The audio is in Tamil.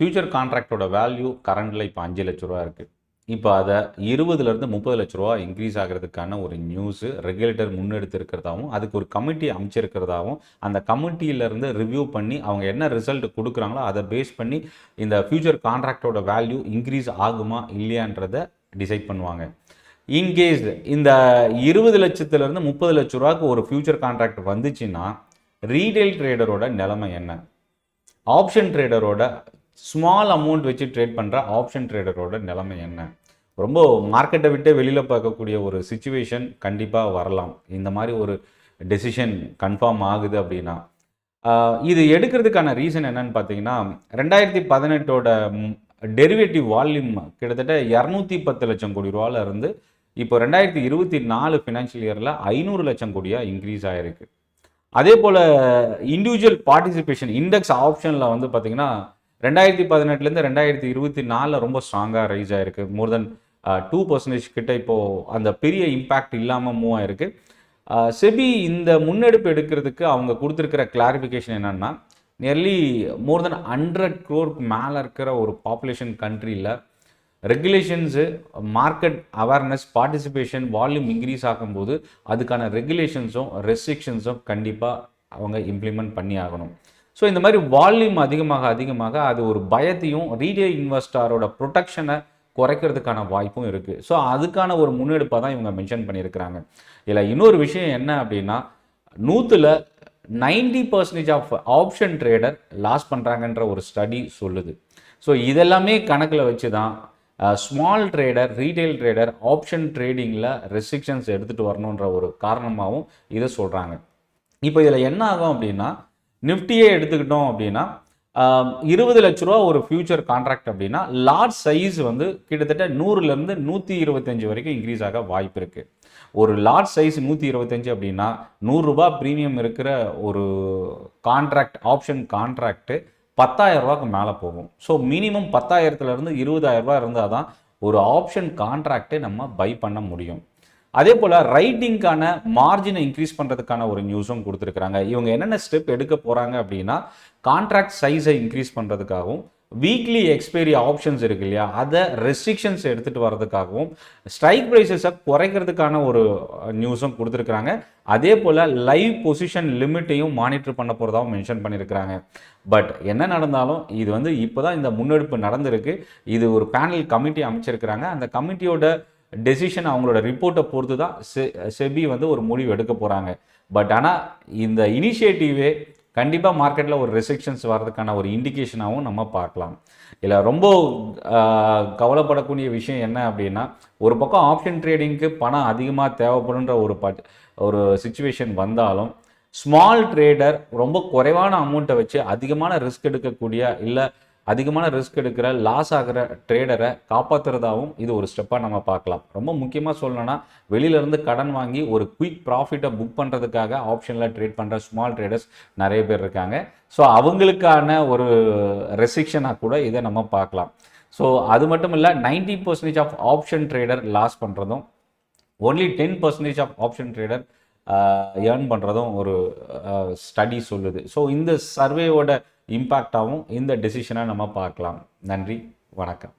ஃபியூச்சர் கான்ட்ராக்டோட வேல்யூ கரண்டில் இப்போ அஞ்சு லட்ச ரூபா இருக்குது இப்போ அதை இருபதுலேருந்து முப்பது லட்ச ரூபா இன்க்ரீஸ் ஆகிறதுக்கான ஒரு நியூஸு ரெகுலேட்டர் முன்னெடுத்து இருக்கிறதாவும் அதுக்கு ஒரு கமிட்டி அமைச்சிருக்கிறதாவும் அந்த கமிட்டியிலேருந்து ரிவ்யூ பண்ணி அவங்க என்ன ரிசல்ட் கொடுக்குறாங்களோ அதை பேஸ் பண்ணி இந்த ஃபியூச்சர் கான்ட்ராக்டோட வேல்யூ இன்க்ரீஸ் ஆகுமா இல்லையான்றதை டிசைட் பண்ணுவாங்க. இன்கேஸ் இந்த இருபது லட்சத்துலேருந்து முப்பது லட்ச ரூபாய்க்கு ஒரு ஃபியூச்சர் கான்ட்ராக்ட் வந்துச்சுன்னா ரீட்டைல் ட்ரேடரோட நிலைமை என்ன? ஆப்ஷன் ட்ரேடரோட ஸ்மால் அமௌண்ட் வச்சு ட்ரேட் பண்ணுற ஆப்ஷன் ட்ரேடரோட நிலைமை என்ன? ரொம்ப மார்க்கெட்டை விட்டு வெளியில் பார்க்கக்கூடிய ஒரு சுச்சுவேஷன் கண்டிப்பாக வரலாம். இந்த மாதிரி ஒரு டெசிஷன் கன்ஃபார்ம் ஆகுது அப்படின்னா இது எடுக்கிறதுக்கான ரீசன் என்னன்னு பார்த்தீங்கன்னா ரெண்டாயிரத்தி பதினெட்டோட டெரிவேட்டிவ் வால்யூம் கிட்டத்தட்ட இரநூத்தி பத்து லட்சம் கோடி ரூபாவில் இருந்து இப்போ ரெண்டாயிரத்தி இருபத்தி நாலு ஃபினான்ஷியல் இயரில் ஐநூறு லட்சம் கோடியாக இன்க்ரீஸ் ஆகிருக்கு அதே போல் இண்டிவிஜுவல் பார்ட்டிசிபேஷன் இண்டெக்ஸ் ஆப்ஷனில் வந்து பார்த்தீங்கன்னா ரெண்டாயிரத்தி பதினெட்டுலேருந்து ரெண்டாயிரத்தி இருபத்தி நாலில் ரொம்ப ஸ்ட்ராங்காக ரைஸ் ஆயிருக்கு. மோர் தென் டூ பர்சன்டேஜ் கிட்ட இப்போது அந்த பெரிய இம்பேக்ட் இல்லாமல் மூவ் ஆயிருக்கு. செபி இந்த முன்னெடுப்பு எடுக்கிறதுக்கு அவங்க கொடுத்துருக்கிற கிளாரிஃபிகேஷன் என்னென்னா நியர்லி மோர் தென் ஹண்ட்ரட் க்ரோருக்கு மேலே இருக்கிற ஒரு பாப்புலேஷன் கண்ட்ரியில் regulations market awareness participation volume increase ஆகும்போது அதுக்கான ரெகுலேஷன்ஸும் ரெஸ்ட்ரிக்ஷன்ஸும் கண்டிப்பாக அவங்க இம்ப்ளிமெண்ட் பண்ணி ஆகணும். ஸோ இந்த மாதிரி வால்யூம் அதிகமாக அதிகமாக அது ஒரு பயத்தையும் ரீட்டைல் இன்வெஸ்டாரோட ப்ரொடெக்ஷனை குறைக்கிறதுக்கான வாய்ப்பும் இருக்குது ஸோ அதுக்கான ஒரு முன்னெடுப்பாக தான் இவங்க மென்ஷன் பண்ணியிருக்கிறாங்க. இதில் இன்னொரு விஷயம் என்ன அப்படின்னா நூற்றில் ninety percentage of option trader loss பண்ணுறாங்கன்ற ஒரு ஸ்டடி சொல்லுது. ஸோ இதெல்லாமே கணக்கில் வச்சு தான் small trader retail trader option ட்ரேடிங்கில் restrictions எடுத்துகிட்டு வரணுன்ற ஒரு காரணமாகவும் இதை சொல்கிறாங்க இப்போ இதில் என்ன ஆகும் அப்படின்னா நிஃப்டியே எடுத்துக்கிட்டோம் அப்படின்னா இருபது லட்ச ரூபா ஒரு ஃபியூச்சர் கான்ட்ராக்ட் அப்படின்னா லார்ஜ் சைஸ் வந்து கிட்டத்தட்ட நூறுலேருந்து நூற்றி இருபத்தஞ்சு வரைக்கும் இன்க்ரீஸ் ஆக வாய்ப்பு இருக்குது ஒரு லார்ஜ் சைஸ் நூற்றி இருபத்தஞ்சு அப்படின்னா நூறுரூபா ப்ரீமியம் இருக்கிற ஒரு கான்ட்ராக்ட் ஆப்ஷன் கான்ட்ராக்ட்டு பத்தாயிரம் ரூபாய்க்கு மேலே போகும். ஸோ மினிமம் பத்தாயிரத்துலேருந்து இருபதாயிரம் ரூபா இருந்தால் தான் ஒரு ஆப்ஷன் கான்ட்ராக்டை நம்ம பை பண்ண முடியும். அதே போல் ரைட்டிங்க்கான மார்ஜினை இன்க்ரீஸ் பண்ணுறதுக்கான ஒரு நியூஸும் கொடுத்துருக்குறாங்க. இவங்க என்னென்ன ஸ்டெப் எடுக்க போகிறாங்க அப்படின்னா கான்ட்ராக்ட் சைஸை இன்க்ரீஸ் பண்ணுறதுக்காகவும் வீக்லி எக்ஸ்பைரி ஆப்ஷன்ஸ் இருக்கு இல்லையா அதை ரெஸ்ட்ரிக்ஷன்ஸ் எடுத்துகிட்டு வர்றதுக்காகவும் ஸ்ட்ரைக் ப்ரைஸஸை குறைக்கிறதுக்கான ஒரு நியூஸும் கொடுத்துருக்குறாங்க. அதே போல் லைவ் பொசிஷன் லிமிட்டையும் மானிட்டர் பண்ண போகிறதாகவும் மென்ஷன் பண்ணியிருக்கிறாங்க பட் என்ன நடந்தாலும் இது வந்து இப்போ தான் இந்த முன்னெடுப்பு நடந்திருக்கு. இது ஒரு பேனல் கமிட்டி அமைச்சிருக்கிறாங்க. அந்த கமிட்டியோட டெசிஷன் அவங்களோட ரிப்போர்ட்டை பொறுத்து தான் செ செபி வந்து ஒரு முடிவு எடுக்க போகிறாங்க பட் ஆனால் இந்த இனிஷியேட்டிவே கண்டிப்பாக மார்க்கெட்டில் ஒரு ரெஸ்ட்ரிக்ஷன்ஸ் வர்றதுக்கான ஒரு இண்டிகேஷனாகவும் நம்ம பார்க்கலாம். இல்லை ரொம்ப கவலைப்படக்கூடிய விஷயம் என்ன அப்படின்னா ஒரு பக்கம் ஆப்ஷன் ட்ரேடிங்க்கு பணம் அதிகமாக தேவைப்படுன்ற ஒரு ப ஒரு சுச்சுவேஷன் வந்தாலும் ஸ்மால் ட்ரேடர் ரொம்ப குறைவான அமௌண்ட்டை வச்சு அதிகமான ரிஸ்க் எடுக்கக்கூடிய இல்லை அதிகமான ரிஸ்க் எடுக்கிற லாஸ் ஆகிற ட்ரேடரை காப்பாற்றுறதாகவும் இது ஒரு ஸ்டெப்பாக நம்ம பார்க்கலாம். ரொம்ப முக்கியமாக சொல்லணும்னா வெளியிலேருந்து கடன் வாங்கி ஒரு குயிக் ப்ராஃபிட்டை புக் பண்ணுறதுக்காக ஆப்ஷனில் ட்ரேட் பண்ணுற ஸ்மால் ட்ரேடர்ஸ் நிறைய பேர் இருக்காங்க. ஸோ அவங்களுக்கான ஒரு ரெஸ்ட்ரிக்ஷனாக கூட இதை நம்ம பார்க்கலாம். ஸோ அது மட்டும் இல்லை ninety percentage of option trader loss பண்ணுறதும் only ten percentage of option trader earn பண்ணுறதும் ஒரு ஸ்டடி சொல்லுது. ஸோ இந்த சர்வேவோட இம்பேக்டாகவும் இந்த டெசிஷனை நம்ம பார்க்கலாம். நன்றி வணக்கம்.